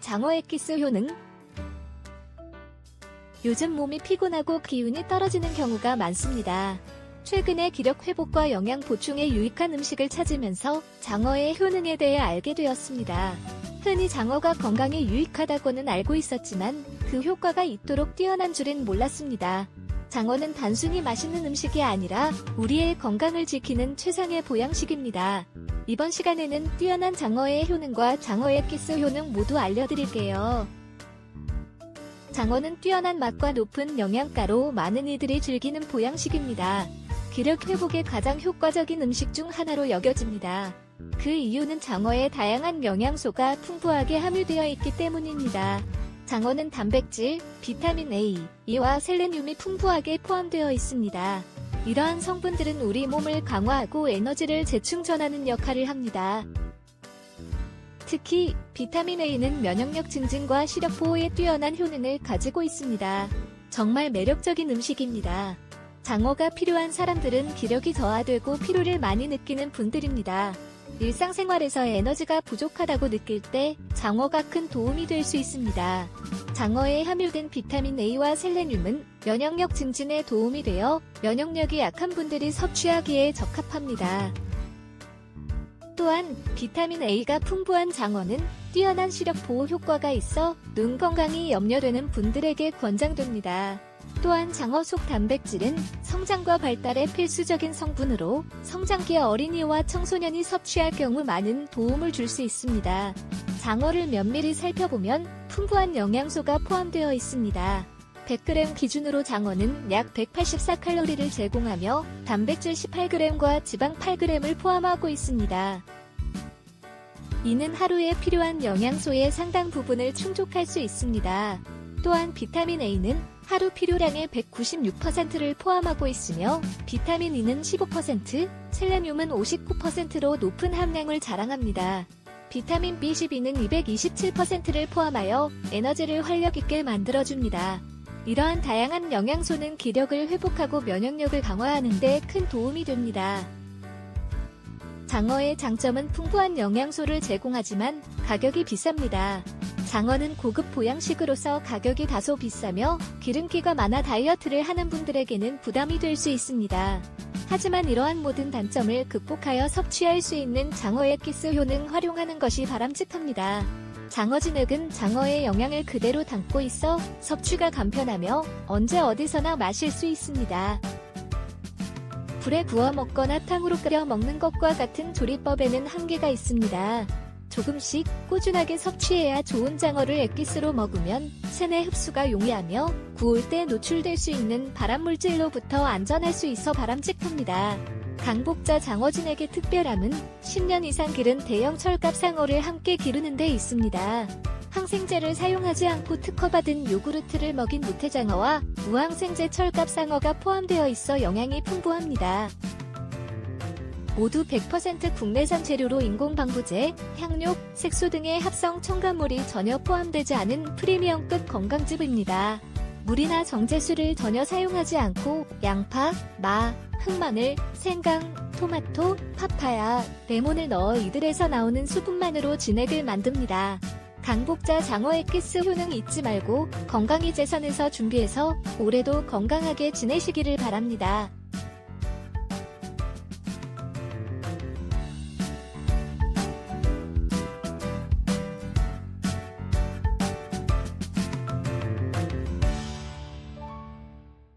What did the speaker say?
장어 엑기스 효능 요즘 몸이 피곤하고 기운이 떨어지는 경우가 많습니다. 최근에 기력 회복과 영양 보충에 유익한 음식을 찾으면서 장어의 효능에 대해 알게 되었습니다. 흔히 장어가 건강에 유익하다고는 알고 있었지만 그 효과가 이토록 뛰어난 줄은 몰랐습니다. 장어는 단순히 맛있는 음식이 아니라 우리의 건강을 지키는 최상의 보양식입니다. 이번 시간에는 뛰어난 장어의 효능과 장어의 키스 효능 모두 알려드릴게요. 장어는 뛰어난 맛과 높은 영양가로 많은 이들이 즐기는 보양식입니다. 기력 회복에 가장 효과적인 음식 중 하나로 여겨집니다. 그 이유는 장어에 다양한 영양소가 풍부하게 함유되어 있기 때문입니다. 장어는 단백질, 비타민 A, E와 셀레늄이 풍부하게 포함되어 있습니다. 이러한 성분들은 우리 몸을 강화하고 에너지를 재충전하는 역할을 합니다. 특히 비타민 A는 면역력 증진과 시력 보호에 뛰어난 효능을 가지고 있습니다. 정말 매력적인 음식입니다. 장어가 필요한 사람들은 기력이 저하되고 피로를 많이 느끼는 분들입니다. 일상생활에서 에너지가 부족하다고 느낄 때 장어가 큰 도움이 될 수 있습니다. 장어에 함유된 비타민 A와 셀레늄은 면역력 증진에 도움이 되어 면역력이 약한 분들이 섭취하기에 적합합니다. 또한 비타민 A가 풍부한 장어는 뛰어난 시력 보호 효과가 있어 눈 건강이 염려되는 분들에게 권장됩니다. 또한 장어 속 단백질은 성장과 발달에 필수적인 성분으로 성장기 어린이와 청소년이 섭취할 경우 많은 도움을 줄 수 있습니다. 장어를 면밀히 살펴보면 풍부한 영양소가 포함되어 있습니다. 100g 기준으로 장어는 약 184칼로리를 제공하며 단백질 18g과 지방 8g을 포함하고 있습니다. 이는 하루에 필요한 영양소의 상당 부분을 충족할 수 있습니다. 또한 비타민 A는 하루 필요량의 196%를 포함하고 있으며 비타민 E는 15%, 셀레늄은 59%로 높은 함량을 자랑합니다. 비타민 B12는 227%를 포함하여 에너지를 활력 있게 만들어줍니다. 이러한 다양한 영양소는 기력을 회복하고 면역력을 강화하는 데 큰 도움이 됩니다. 장어의 장점은 풍부한 영양소를 제공하지만 가격이 비쌉니다. 장어는 고급 보양식으로서 가격이 다소 비싸며 기름기가 많아 다이어트를 하는 분들에게는 부담이 될 수 있습니다. 하지만 이러한 모든 단점을 극복하여 섭취할 수 있는 장어의 키스 효능 활용하는 것이 바람직합니다. 장어 진액은 장어의 영양을 그대로 담고 있어 섭취가 간편하며 언제 어디서나 마실 수 있습니다. 불에 구워 먹거나 탕으로 끓여 먹는 것과 같은 조리법에는 한계가 있습니다. 조금씩 꾸준하게 섭취해야 좋은 장어를 액기스로 먹으면 체내 흡수가 용이하며 구울 때 노출될 수 있는 발암물질로부터 안전할 수 있어 바람직합니다. 강복자 장어진액의 특별함은 10년 이상 기른 대형 철갑 상어를 함께 기르는 데 있습니다. 항생제를 사용하지 않고 특허받은 요구르트를 먹인 무태장어와 무항생제 철갑 상어가 포함되어 있어 영양이 풍부합니다. 모두 100% 국내산 재료로 인공 방부제, 향료, 색소 등의 합성 첨가물이 전혀 포함되지 않은 프리미엄급 건강즙입니다. 물이나 정제수를 전혀 사용하지 않고 양파, 마, 흑마늘, 생강, 토마토, 파파야, 레몬을 넣어 이들에서 나오는 수분만으로 진액을 만듭니다. 강복자 장어의 키스 효능 잊지 말고 건강이 재선에서 준비해서 올해도 건강하게 지내시기를 바랍니다.